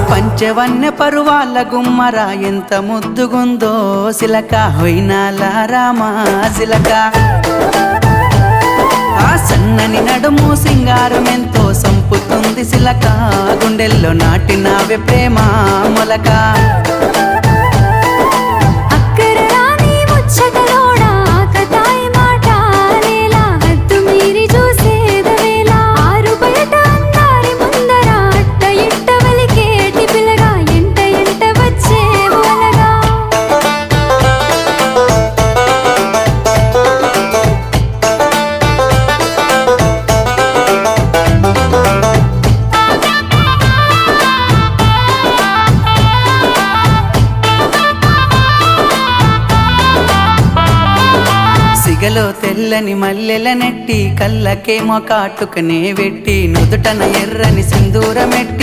పంచవన్య పరువాల గుమ్మరా ఎంత ముద్దుగుందో సిలక హొయినాల రామా సిలక ఆ సన్నని నడుము సింగారం ఎంతో సంపుతుంది సిలక గుండెల్లో నాటినావే ప్రేమ మొలక. సిగలో తెల్లని మల్లెల నెట్టి కళ్ళకేమో కాటుకనే వెట్టి నుదుటన ఎర్రని సింధూరమెట్టి